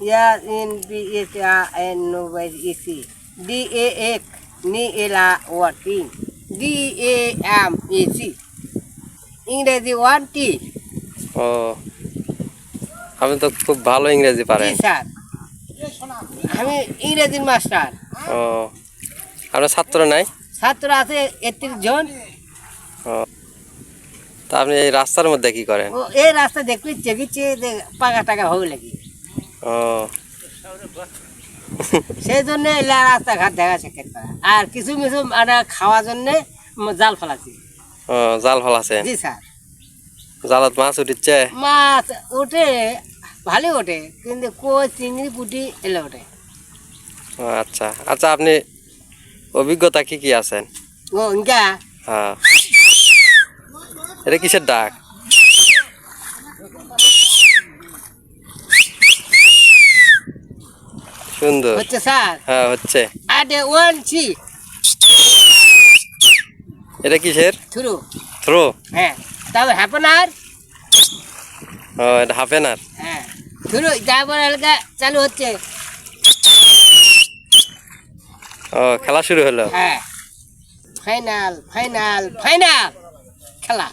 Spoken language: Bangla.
ইয়ার ইন বি এস আ এন নো বাই ইসি ডি এ এক নি এলা ওয়াটিং ডি এ এম এসি ইংরেজি ওয়ান টি ও আপনি তো খুব ভালো ইংরেজি পারেন স্যার। আমি ইংরেজির মাস্টার। ও আপনার ছাত্র নাই? ছাত্র আছে একত্রিশ জন। ও তা আপনি এই রাস্তার মধ্যে কি করেন? ও এই রাস্তা দেখবি চেকিচ্ছে পাকা টাকা হবে ও সেই জন্য এলা রাস্তাঘাট দেখা শেখেন আর কিছু কিছু মানে খাওয়ার জন্য জাল ফেলাছি জাল ফলাছেন জি স্যার। জালত মাছ উঠিচ্ছে? মাছ ওঠে ভালোই ওঠে কিন্তু কই চিংড়ি পুটি এলে ওঠে। আচ্ছা। আচ্ছা আপনি অভিজ্ঞতা কি কি আছেন? ও ইনকা? হ্যাঁ। এটা কিসের ডাক? সুন্দর। হচ্ছে স্যার। হ্যাঁ হচ্ছে। আটে ওয়ান সি এটা কিসের? থ্রু। থ্রো? হ্যাঁ। তবে হ্যাপনার ও এটা হাফ এনার হ্যাঁ। থ্রু তারপর এলাকা চালু হচ্ছে। ও খেলা শুরু হলো। হ্যাঁ। ফাইনাল ফাইনাল ফাইনাল খেলা।